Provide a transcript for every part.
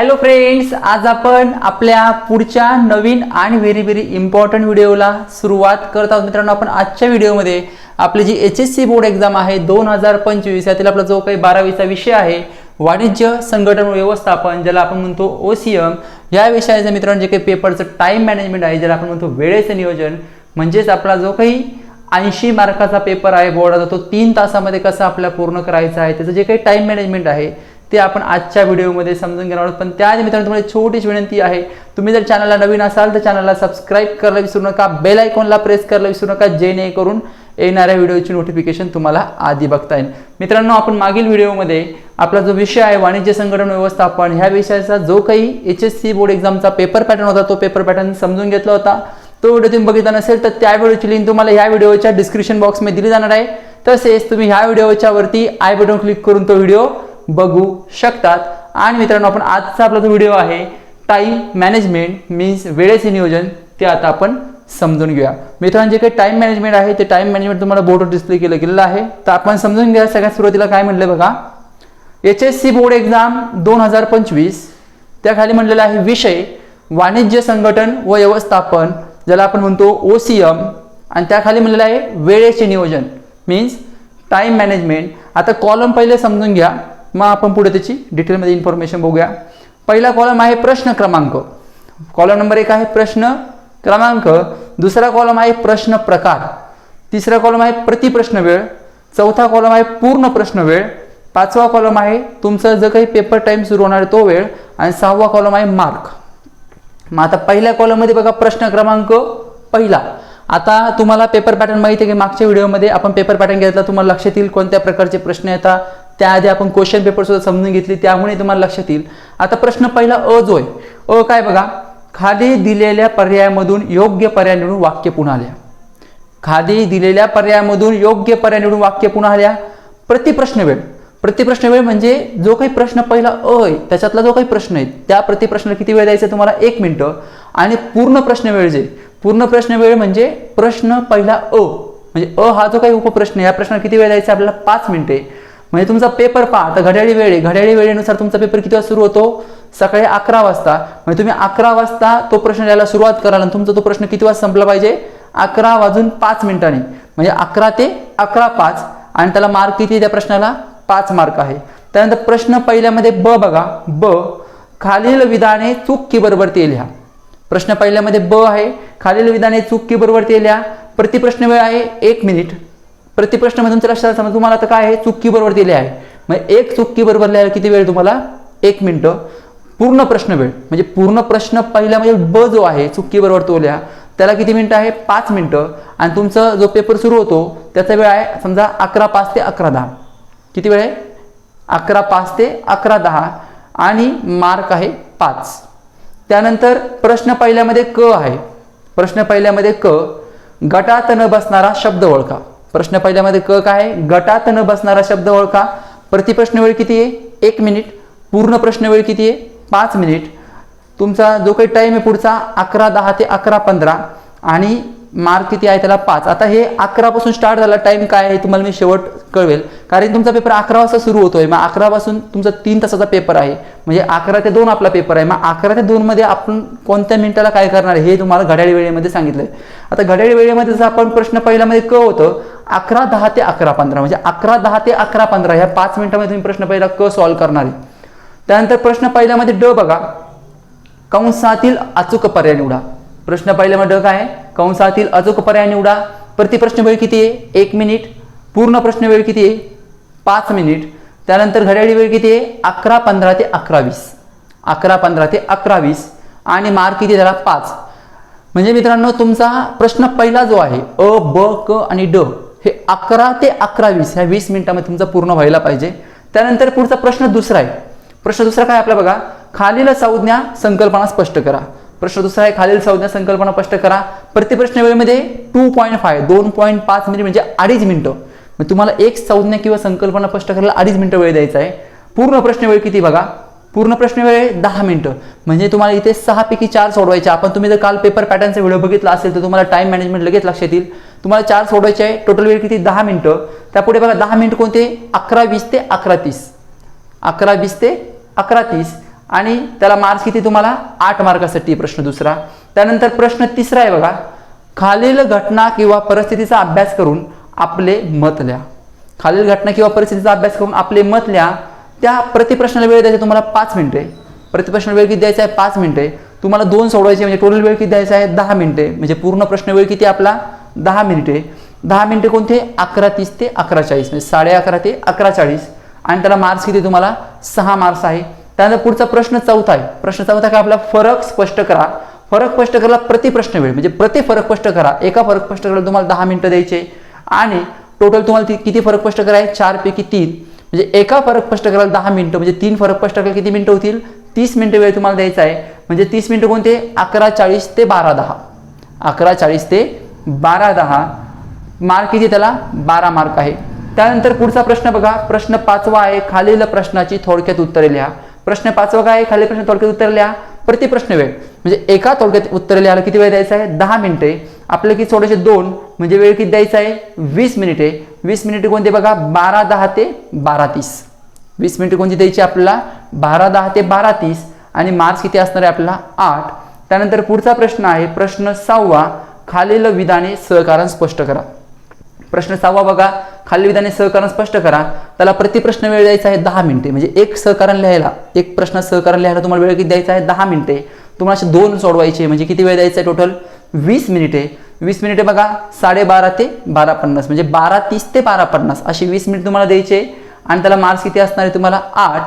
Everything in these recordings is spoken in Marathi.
हॅलो फ्रेंड्स आज आपण आपल्या पुढच्या नवीन आणि व्हेरी व्हेरी इम्पॉर्टंट व्हिडिओला सुरुवात करत आहोत. मित्रांनो आपण आजच्या व्हिडिओमध्ये आपली जी H S C board exam आहे दोन हजार पंचवीस यातील आपला जो काही बारावीचा विषय आहे वाणिज्य संघटन व्यवस्थापन ज्याला आपण म्हणतो ओ सी एम या विषयाचं मित्रांनो जे काही पेपरचं टाईम मॅनेजमेंट आहे ज्याला आपण म्हणतो वेळेचं नियोजन म्हणजेच आपला जो काही ऐंशी मार्काचा पेपर आहे बोर्डाचा तो तीन तासामध्ये कसा आपल्याला पूर्ण करायचा आहे त्याचं जे काही टाईम मॅनेजमेंट आहे ते आपण आजच्या व्हिडिओमध्ये समजून घेणार आहोत. पण त्याआधी मित्रांनो तुम्हाला छोटीच छोटीशी विनंती आहे. तुम्ही जर चॅनलला नवीन असाल तर चॅनलला सबस्क्राईब करायला विसरू नका. बेल आयकॉनला प्रेस करायला विसरू नका जेणेकरून येणाऱ्या व्हिडिओची नोटिफिकेशन तुम्हाला आधी बघता येईल. मित्रांनो आपण मागील व्हिडिओमध्ये आपला जो विषय आहे वाणिज्य संघटन व्यवस्थापन ह्या विषयाचा जो काही एच एस सी बोर्ड एक्झामचा पेपर पॅटर्न होता तो पेपर पॅटर्न समजून घेतला होता. तो व्हिडिओ तुम्ही बघितला नसेल तर त्या व्हिडिओची लिंक तुम्हाला ह्या व्हिडिओच्या डिस्क्रिप्शन बॉक्समध्ये दिली जाणार आहे. तसेच तुम्ही ह्या व्हिडिओच्या वरती आय बटन क्लिक करून तो व्हिडिओ बघू शकतात. आणि मित्रांनो आपण आजचा आपला जो व्हिडिओ आहे टाईम मॅनेजमेंट मीन्स वेळेचे नियोजन ते आता आपण समजून घेऊया. मित्रांनो जे काही टाईम मॅनेजमेंट आहे ते टाईम मॅनेजमेंट तुम्हाला बोर्डवर डिस्प्ले केलं गेलेलं आहे. तर आपण समजून घ्या सगळ्यात सुरुवातीला काय म्हटलं बघा. H S C board exam दोन हजार पंचवीस. त्याखाली म्हणलेला आहे विषय वाणिज्य संघटन व व्यवस्थापन ज्याला आपण म्हणतो ओ सी एम आणि त्याखाली म्हणलेलं आहे वेळेचे नियोजन मीन्स टाईम मॅनेजमेंट आता कॉलम पहिले समजून घ्या. मग आपण पुढे त्याची डिटेलमध्ये इन्फॉर्मेशन बघूया. पहिला कॉलम आहे प्रश्न क्रमांक. कॉलम नंबर एक आहे प्रश्न क्रमांक. दुसरा कॉलम आहे प्रश्न प्रकार. तिसरा कॉलम आहे प्रतिप्रश्न वेळ. चौथा कॉलम आहे पूर्ण प्रश्न वेळ. पाचवा कॉलम आहे तुमचा जो काही पेपर टाईम सुरू होणार आहे तो वेळ. आणि सहावा कॉलम आहे मार्क मग आता पहिल्या कॉलममध्ये बघा प्रश्न क्रमांक पहिला. आता तुम्हाला पेपर पॅटर्न माहिती आहे की मागच्या व्हिडिओमध्ये आपण पेपर पॅटर्न घेतला तुम्हाला लक्षात येईल कोणत्या प्रकारचे प्रश्न येतात. त्याआधी आपण क्वेश्चन पेपर सुद्धा समजून घेतली त्यामुळे तुम्हाला लक्षात येईल. आता प्रश्न पहिला अ जो आहे. अ काय बघा? खाली दिलेल्या पर्यायामधून योग्य पर्याय निवडून वाक्य पुन्हा आल्या. खाली दिलेल्या पर्यायामधून योग्य पर्याय निवडून वाक्य पुन्हा आल्या. प्रतिप्रश्न वेळ. प्रतिप्रश्न वेळ म्हणजे जो काही प्रश्न पहिला अ आहे त्याच्यातला जो काही प्रश्न आहे त्या प्रतिप्रश्न किती वेळ द्यायचा तुम्हाला? एक मिनिटं. आणि पूर्ण प्रश्न वेळ जे पूर्ण प्रश्न वेळ म्हणजे प्रश्न पहिला अ. म्हणजे अ हा जो काही उपप्रश्न आहे या प्रश्नाला किती वेळ द्यायचा आपल्याला पाच मिनिटे म्हणजे तुमचा पेपर पहा आता घड्याळी वेळे घड्याळी वेळेनुसार तुमचा पेपर किती वाजता सुरू होतो? सकाळी अकरा वाजता. म्हणजे तुम्ही अकरा वाजता तो प्रश्न द्यायला सुरुवात कराल आणि तुमचा तो प्रश्न किती वाजता संपला पाहिजे? अकरा वाजून पाच मिनिटांनी. म्हणजे अकरा ते अकरा पाच. आणि त्याला मार्क किती त्या प्रश्नाला? पाच मार्क आहे. त्यानंतर प्रश्न पहिल्यामध्ये ब बघा. ब. खालील विधाने चूक की बरोबर ते लिहा. प्रश्न पहिल्यामध्ये ब आहे. खालील विधाने चूक की बरोबर ते लिहा. प्रतिप्रश्न वेळ आहे एक मिनिट. प्रतिप्रश्न मधून लक्षात समजा तुम्हाला आता काय आहे? चुक्की बरोबर दिले आहे. मग एक चुक्की बरोबर लिहायला किती वेळ तुम्हाला? एक मिनटं. पूर्ण प्रश्न वेळ. म्हणजे पूर्ण प्रश्न पहिला म्हणजे ब जो आहे चुक्की बरोबर तो लिहा. त्याला किती मिनिटं आहे? पाच मिनिटं. आणि तुमचा जो पेपर सुरू होतो त्याचा वेळ आहे समजा अकरा पाच ते अकरा दहा. किती वेळ आहे? अकरा पाच ते अकरा दहा. आणि मार्क आहे पाच. त्यानंतर प्रश्न पहिल्यामध्ये क आहे. प्रश्न पहिल्यामध्ये क. गटात न बसणारा शब्द ओळखा. प्रश्न पहिल्यामध्ये क काय? आहे गटात न बसणारा शब्द ओळखा. प्रतिप्रश्न वेळ किती आहे? एक मिनिट. पूर्ण प्रश्न वेळ किती आहे? पाच मिनिट. तुमचा जो काही टाईम आहे पुढचा अकरा दहा ते अकरा पंधरा. आणि मार्क किती आहे त्याला पाच. आता हे अकरापासून स्टार्ट झाला. टाईम काय आहे तुम्हाला मी शेवट कळवेल. कारण तुमचा पेपर अकरा वाजता सुरू होतोय. मग अकरापासून तुमचा तीन तासाचा पेपर आहे. म्हणजे अकरा ते दोन आपला पेपर आहे. मग अकरा ते दोनमध्ये आपण कोणत्या मिनिटाला काय करणार आहे हे तुम्हाला घड्याळी वेळेमध्ये सांगितलंय. आता घड्याळी वेळेमध्ये जसं आपण प्रश्न पहिल्यामध्ये क होतं अकरा दहा ते अकरा पंधरा. म्हणजे अकरा दहा ते अकरा पंधरा ह्या पाच मिनिटामध्ये तुम्ही प्रश्न पहिला क सॉल्व्ह करणार आहे. त्यानंतर प्रश्न पहिल्यामध्ये ड बघा. कंसातील अचूक पर्याय निवडा. प्रश्न पहिल्यामध्ये ड काय आहे? कंसातील अचूक पर्याय निवडा. प्रतिप्रश्न वेळ किती आहे? एक मिनिट. पूर्ण प्रश्न वेळ किती आहे? पाच मिनिट. त्यानंतर घड्याळी वेळ किती आहे? अकरा पंधरा ते अकरा वीस. अकरा पंधरा ते अकरा वीस. आणि मार्क किती झाला? पाच. म्हणजे मित्रांनो तुमचा प्रश्न पहिला जो आहे अ ब क आणि ड. अकरा ते अकरा वीस ह्या वीस मिनिटामध्ये तुमचा पूर्ण व्हायला पाहिजे. त्यानंतर पुढचा प्रश्न दुसरा आहे. प्रश्न दुसरा काय आपला बघा? खालील संज्ञा संकल्पना स्पष्ट करा. प्रश्न दुसरा आहे खालील संज्ञा संकल्पना स्पष्ट करा. प्रतिप्रश्न वेळेमध्ये टू पॉईंट फाय दोन पॉईंट पाच मिनिट म्हणजे अडीच मिनिटं. मग तुम्हाला एक संज्ञा किंवा संकल्पना स्पष्ट करायला अडीच मिनिटं वेळ द्यायचा आहे. पूर्ण प्रश्न वेळ किती बघा? पूर्ण प्रश्न वेळ दहा मिनिटं. म्हणजे तुम्हाला इथे सहा पैकी चार सोडवायचे. आपण तुम्ही जर काल पेपर पॅटर्नचा व्हिडिओ बघितला असेल तर तुम्हाला टाइम मॅनेजमेंट लगेच लक्षात येईल. तुम्हाला चार सोडवायचे आहे. टोटल वेळ किती? दहा मिनटं. त्यापुढे बघा दहा मिनिट कोणते? अकरा वीस ते अकरा तीस. अकरा वीस ते अकरा तीस. आणि त्याला मार्क्स किती तुम्हाला? आठ मार्कासाठी प्रश्न दुसरा. त्यानंतर प्रश्न तिसरा आहे बघा. खालील घटना किंवा परिस्थितीचा अभ्यास करून आपले मत लिहा. खालील घटना किंवा परिस्थितीचा अभ्यास करून आपले मत लिहा. त्या प्रतिप्रश्नाला वेळ द्यायचा तुम्हाला पाच मिनिटे प्रतिप्रश्न वेळ किती द्यायचा आहे? पाच मिनिटे तुम्हाला दोन सोडवायचे म्हणजे टोटल वेळ किती द्यायचा आहे? दहा मिनिटे म्हणजे पूर्ण प्रश्न वेळ किती आपला? दहा मिनिटे. दहा मिनिटे कोणते? अकरा तीस ते अकरा चाळीस. म्हणजे साडे अकरा ते अकरा चाळीस. आणि त्याला मार्क्स किती तुम्हाला? सहा मार्क्स आहे. त्यानंतर पुढचा प्रश्न चौथा आहे. प्रश्न चौथा काय? आपला फरक स्पष्ट करा. फरक स्पष्ट करायला प्रति प्रश्न वेळ. म्हणजे प्रति फरक स्पष्ट करा. एका फरक स्पष्ट करायला तुम्हाला दहा मिनिटं द्यायचे. आणि टोटल तुम्हाला ती- किती फरक स्पष्ट करायचे चारपैकी तीन. म्हणजे एका फरक स्पष्ट करायला दहा मिनिटं. म्हणजे तीन फरक स्पष्ट करायला किती मिनिटं होतील? तीस मिनिटं वेळ तुम्हाला द्यायचा आहे. म्हणजे तीस मिनिटं कोणते? अकरा चाळीस ते बारा दहा. अकरा चाळीस ते बारा दहा मार्क किती त्याला बारा मार्क आहे. त्यानंतर पुढचा प्रश्न बघा. प्रश्न पाचवा आहे खालील प्रश्नाची थोडक्यात उत्तरे लिहा. प्रश्न पाचवा काय आहे? खालील प्रश्न थोडक्यात उत्तर लिहा. प्रति प्रश्न वेळ. म्हणजे एका थोडक्यात उत्तर लिहायला किती वेळ द्यायचा आहे? दहा मिनिटे. आपलं की थोडेसे दोन म्हणजे वेळ किती द्यायचा आहे? वीस मिनिटे. वीस मिनिटे कोणते बघा? बारा दहा ते बारा तीस. वीस मिनिटे कोणती द्यायची आपल्याला? बारा दहा ते बारा तीस. आणि मार्क्स किती असणार आहे आपला आठ. त्यानंतर पुढचा प्रश्न आहे प्रश्न सहावा. खालील विधाने सहकारण स्पष्ट करा. प्रश्न सहावा बघा. खालील विधाने सहकारण स्पष्ट करा. त्याला प्रतिप्रश्न वेळ द्यायचा आहे दहा मिनिटे. म्हणजे एक सहकारण लिहायला एक प्रश्न सहकारण लिहायला तुम्हाला वेळ किती द्यायचा आहे? दहा मिनिटे. तुम्हाला असे दोन सोडवायचे म्हणजे किती वेळ द्यायचा आहे टोटल वीस मिनिटे. वीस मिनिटे बघा. साडेबारा ते बारा पन्नास. म्हणजे बारा तीस ते बारा पन्नास. अशी वीस मिनिट तुम्हाला द्यायचे आणि त्याला मार्क्स किती असणार आहे तुम्हाला? आठ.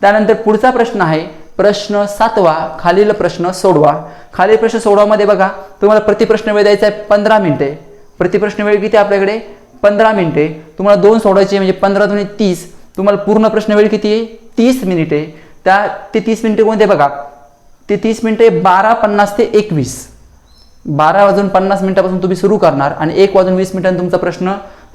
त्यानंतर पुढचा प्रश्न आहे. प्रश्न सातवा. खालील प्रश्न सोडवा. खालील प्रश्न सोडवामध्ये बघा. तुम्हाला प्रतिप्रश्न वेळ द्यायचा आहे पंधरा मिनिटे. प्रतिप्रश्न वेळ किती आपल्याकडे? पंधरा मिनिटे. तुम्हाला दोन सोडायचे म्हणजे पंधरा दोन्ही तीस. तुम्हाला पूर्ण प्रश्न वेळ किती आहे? तीस मिनिटे त्या ते तीस मिनिटे कोणते बघा? ते तीस मिनिटे बारा पन्नास ते एकवीस. बारा वाजून पन्नास मिनिटापासून तुम्ही सुरू करणार आणि एक वाजून वीस मिनिटांनी तुमचा प्रश्न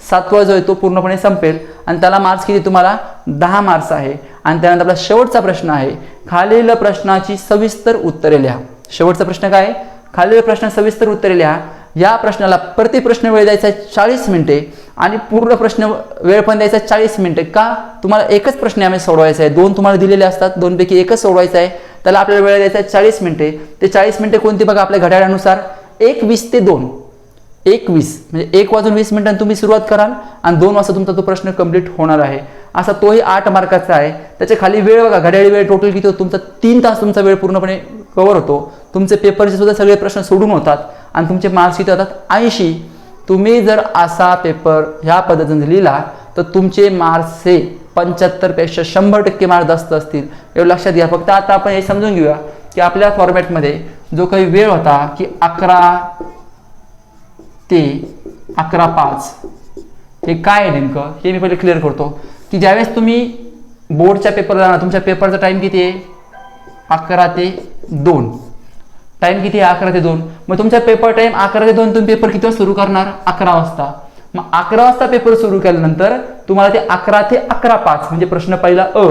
सातवा जो आहे तो पूर्णपणे संपेल. आणि त्याला मार्क्स किती तुम्हाला? दहा मार्क्स आहे. आणि त्यानंतर आपला शेवटचा प्रश्न आहे. खालील प्रश्नाची सविस्तर उत्तरे लिहा. शेवटचा प्रश्न काय आहे? खालील प्रश्न सविस्तर उत्तरे लिहा या प्रश्नाला प्रति प्रश्न वेळ द्यायचा आहे चाळीस मिनिटे आणि पूर्ण प्रश्न वेळ पण द्यायचा आहे चाळीस मिनिटे. का? तुम्हाला एकच प्रश्न यामध्ये सोडवायचा आहे. दोन तुम्हाला दिलेले असतात. दोनपैकी एकच सोडवायचा आहे. त्याला आपल्याला वेळ द्यायचा आहे चाळीस मिनिटे. ते चाळीस मिनिटे कोणती बघा आपल्या घड्याळानुसार. एक वीस ते दोन. एक वीस. म्हणजे एक वाजून वीस मिनिटांनी तुम्ही सुरुवात कराल आणि दोन वाजता तुमचा तो प्रश्न कंप्लीट होणार आहे. असा तोही आठ मार्काचा आहे. त्याच्याखाली वेळ बघा. घड्याळी वेळ टोटल किती होतो? तुमचा तीन तास तुमचा वेळ पूर्णपणे कव्हर होतो. तुमचे पेपरचे सुद्धा सगळे प्रश्न सोडून होतात आणि तुमचे मार्क्स किती होतात? ऐंशी. तुम्ही जर असा पेपर ह्या पद्धतीने लिहिला तर तुमचे मार्क्स हे पंच्याहत्तरपेक्षा शंभर टक्के मार्क जास्त असतील. एवढं लक्षात घ्या. फक्त आता आपण हे समजून घेऊया की आपल्या फॉर्मॅटमध्ये जो काही वेळ होता की अकरा ते अकरा पाच हे काय आहे नेमकं? हे मी पहिले क्लिअर करतो. की ज्यावेळेस तुम्ही बोर्डच्या पेपरला जाणार तुमच्या पेपरचा टाईम किती आहे? अकरा ते दोन. टाईम किती आहे? अकरा ते दोन. मग तुमचा पेपर टाईम अकरा ते दोन तुम्ही पेपर किती वाजता सुरू करणार? अकरा वाजता. मग अकरा वाजता पेपर सुरू केल्यानंतर तुम्हाला ते अकरा ते अकरा पाच म्हणजे प्रश्न पहिला अ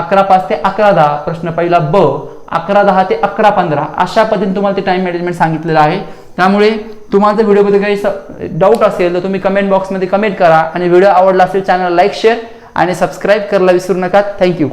अकरा पाच ते अकरा दहा प्रश्न पहिला ब अकरा दहा ते अकरा पंधरा अशा पद्धतीने तुम्हाला ते टाईम मॅनेजमेंट सांगितलेलं आहे. त्यामुळे तुम्हाला जर व्हिडिओमध्ये काही डाऊट असेल तर तुम्ही कमेंट बॉक्समध्ये कमेंट करा. आणि व्हिडिओ आवडला असेल चॅनल लाईक शेअर आणि सबस्क्राईब करायला विसरू नका. थँक्यू